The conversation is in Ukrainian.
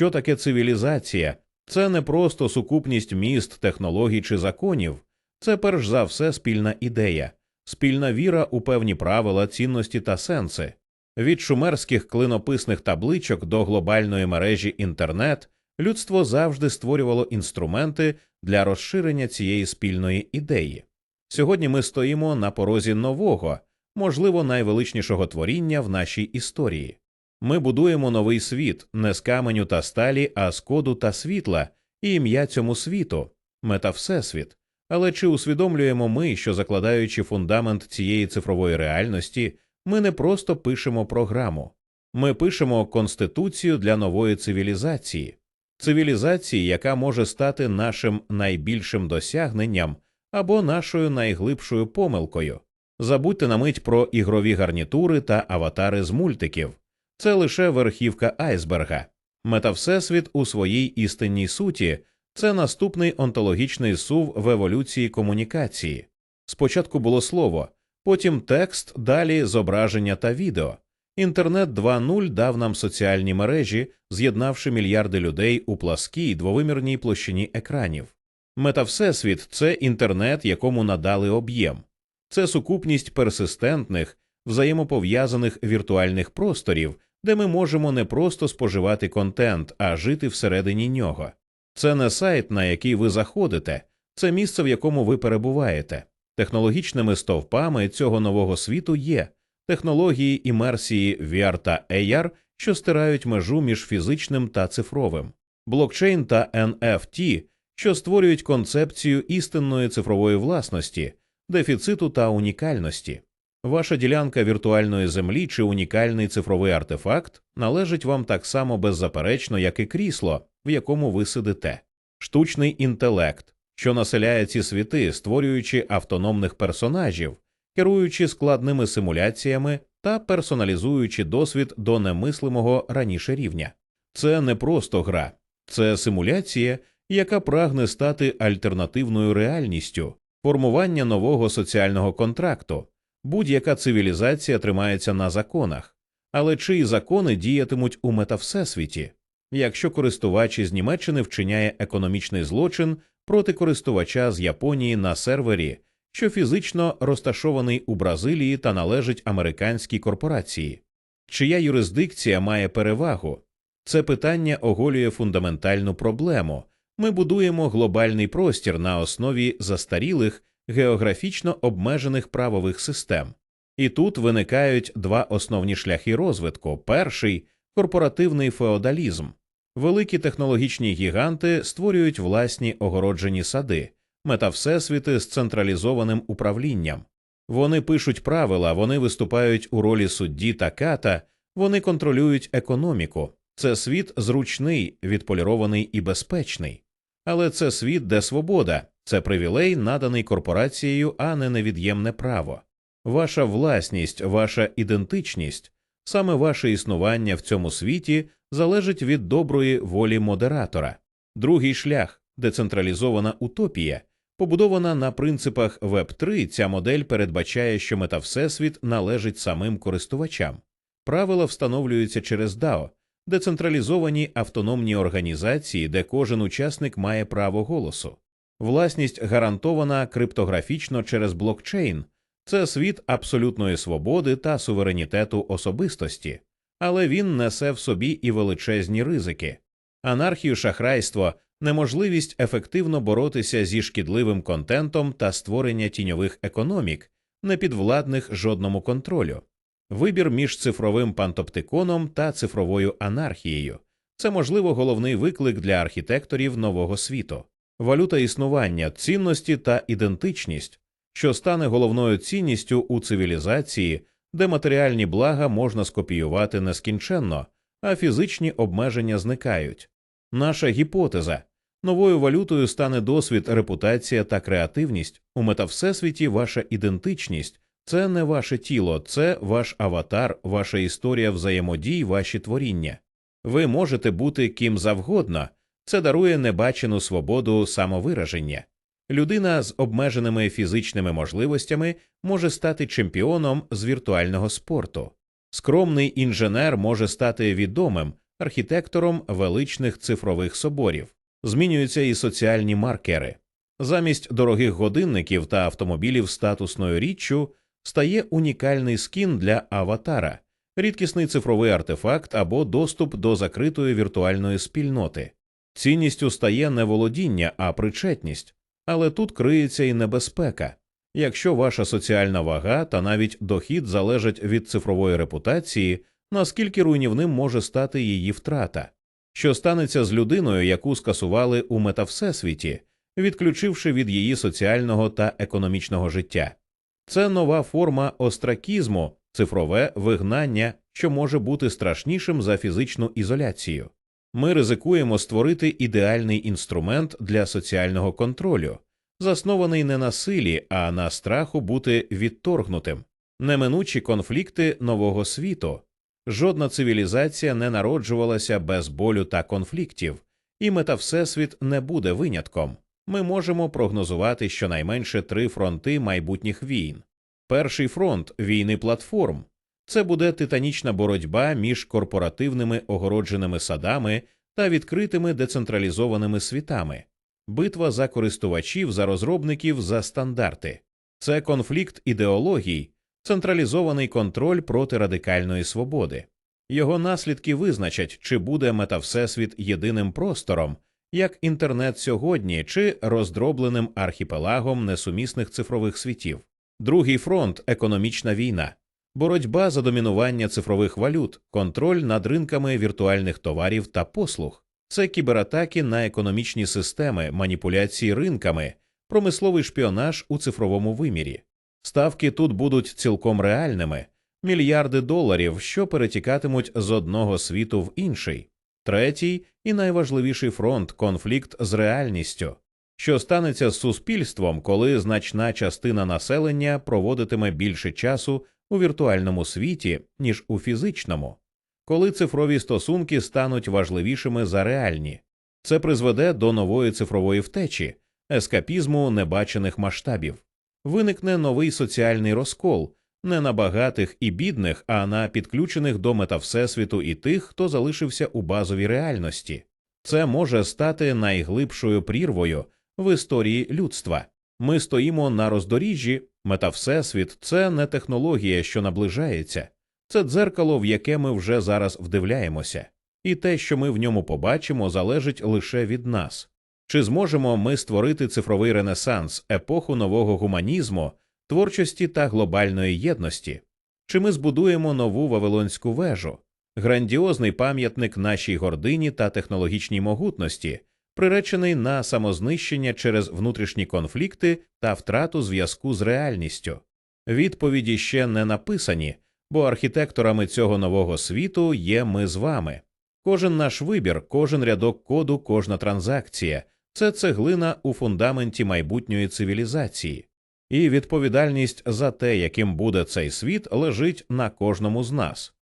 Що таке цивілізація? Це не просто сукупність міст, технологій чи законів, це перш за все спільна ідея, спільна віра у певні правила, цінності та сенси. Від шумерських клинописних табличок до глобальної мережі інтернет людство завжди створювало інструменти для розширення цієї спільної ідеї. Сьогодні ми стоїмо на порозі нового, можливо, найвеличнішого творіння в нашій історії. Ми будуємо новий світ не з каменю та сталі, а з коду та світла, і ім'я цьому світу мета Всесвіт. Але чи усвідомлюємо ми, що закладаючи фундамент цієї цифрової реальності, ми не просто пишемо програму, ми пишемо конституцію для нової цивілізації, цивілізації, яка може стати нашим найбільшим досягненням або нашою найглибшою помилкою. Забудьте на мить про ігрові гарнітури та аватари з мультиків. Це лише верхівка айсберга. Мета Всесвіт у своїй істинній суті це наступний онтологічний сув в еволюції комунікації. Спочатку було слово, потім текст, далі зображення та відео. Інтернет 2.0 дав нам соціальні мережі, з'єднавши мільярди людей у пласкій двовимірній площині екранів. Мета Всесвіт це інтернет, якому надали об'єм, це сукупність персистентних, взаємопов'язаних віртуальних просторів, де ми можемо не просто споживати контент, а жити всередині нього. Це не сайт, на який ви заходите, це місце, в якому ви перебуваєте. Технологічними стовпами цього нового світу є технології імерсії VR та AR, що стирають межу між фізичним та цифровим, блокчейн та NFT, що створюють концепцію істинної цифрової власності, дефіциту та унікальності. Ваша ділянка віртуальної землі чи унікальний цифровий артефакт належить вам так само беззаперечно, як і крісло, в якому ви сидите, штучний інтелект, що населяє ці світи, створюючи автономних персонажів, керуючи складними симуляціями та персоналізуючи досвід до немислимого раніше рівня. Це не просто гра, це симуляція, яка прагне стати альтернативною реальністю, формування нового соціального контракту. Будь-яка цивілізація тримається на законах, але чиї закони діятимуть у метавсесвіті? Якщо користувач із Німеччини вчиняє економічний злочин проти користувача з Японії на сервері, що фізично розташований у Бразилії та належить американській корпорації, чия юрисдикція має перевагу? Це питання оголює фундаментальну проблему. Ми будуємо глобальний простір на основі застарілих географічно обмежених правових систем. І тут виникають два основні шляхи розвитку: перший корпоративний феодалізм. Великі технологічні гіганти створюють власні огороджені сади, мета всесвіти з централізованим управлінням. Вони пишуть правила, вони виступають у ролі судді та ката, вони контролюють економіку. Це світ зручний, відполірований і безпечний. Але це світ, де свобода, це привілей, наданий корпорацією, а не невід'ємне право. Ваша власність, ваша ідентичність, саме ваше існування в цьому світі залежить від доброї волі модератора. Другий шлях децентралізована утопія, побудована на принципах Web 3 ця модель передбачає, що мета Всесвіт належить самим користувачам. Правила встановлюються через DAO, децентралізовані автономні організації, де кожен учасник має право голосу. Власність гарантована криптографічно через блокчейн, це світ абсолютної свободи та суверенітету особистості, але він несе в собі і величезні ризики, анархію, шахрайство, неможливість ефективно боротися зі шкідливим контентом та створення тіньових економік, непідвладних жодному контролю, вибір між цифровим пантоптиконом та цифровою анархією. Це можливо головний виклик для архітекторів нового світу валюта існування, цінності та ідентичність, що стане головною цінністю у цивілізації, де матеріальні блага можна скопіювати нескінченно, а фізичні обмеження зникають. Наша гіпотеза новою валютою стане досвід, репутація та креативність у метавсесвіті ваша ідентичність. Це не ваше тіло, це ваш аватар, ваша історія взаємодій, ваші творіння. Ви можете бути ким завгодно, це дарує небачену свободу самовираження. Людина з обмеженими фізичними можливостями може стати чемпіоном з віртуального спорту. Скромний інженер може стати відомим, архітектором величних цифрових соборів. Змінюються і соціальні маркери. Замість дорогих годинників та автомобілів статусною річчю стає унікальний скін для аватара, рідкісний цифровий артефакт або доступ до закритої віртуальної спільноти. Цінністю стає не володіння, а причетність, але тут криється і небезпека. Якщо ваша соціальна вага та навіть дохід залежать від цифрової репутації, наскільки руйнівним може стати її втрата, що станеться з людиною, яку скасували у метавсесвіті, відключивши від її соціального та економічного життя. Це нова форма остракізму, цифрове вигнання, що може бути страшнішим за фізичну ізоляцію. Ми ризикуємо створити ідеальний інструмент для соціального контролю, заснований не на силі, а на страху бути відторгнутим, неминучі конфлікти нового світу. Жодна цивілізація не народжувалася без болю та конфліктів, і метавсесвіт не буде винятком. Ми можемо прогнозувати щонайменше три фронти майбутніх війн. Перший фронт війни платформ. Це буде титанічна боротьба між корпоративними огородженими садами та відкритими децентралізованими світами, битва за користувачів, за розробників, за стандарти. Це конфлікт ідеологій, централізований контроль проти радикальної свободи. Його наслідки визначать, чи буде метавсесвіт єдиним простором, як інтернет сьогодні, чи роздробленим архіпелагом несумісних цифрових світів. Другий фронт економічна війна, боротьба за домінування цифрових валют, контроль над ринками віртуальних товарів та послуг. Це кібератаки на економічні системи, маніпуляції ринками, промисловий шпіонаж у цифровому вимірі. Ставки тут будуть цілком реальними мільярди доларів, що перетікатимуть з одного світу в інший. Третій і найважливіший фронт конфлікт з реальністю, що станеться з суспільством, коли значна частина населення проводитиме більше часу у віртуальному світі, ніж у фізичному, коли цифрові стосунки стануть важливішими за реальні. Це призведе до нової цифрової втечі, ескапізму небачених масштабів. Виникне новий соціальний розкол не на багатих і бідних, а на підключених до метавсесвіту і тих, хто залишився у базовій реальності. Це може стати найглибшою прірвою в історії людства. Ми стоїмо на роздоріжжі, метавсесвіт це не технологія, що наближається, це дзеркало, в яке ми вже зараз вдивляємося, і те, що ми в ньому побачимо, залежить лише від нас. Чи зможемо ми створити цифровий ренесанс, епоху нового гуманізму, творчості та глобальної єдності? Чи ми збудуємо нову Вавилонську вежу, грандіозний пам'ятник нашій гордині та технологічній могутності, приречений на самознищення через внутрішні конфлікти та втрату зв'язку з реальністю? Відповіді ще не написані, бо архітекторами цього нового світу є ми з вами. Кожен наш вибір, кожен рядок коду, кожна транзакція це цеглина у фундаменті майбутньої цивілізації, і відповідальність за те, яким буде цей світ, лежить на кожному з нас.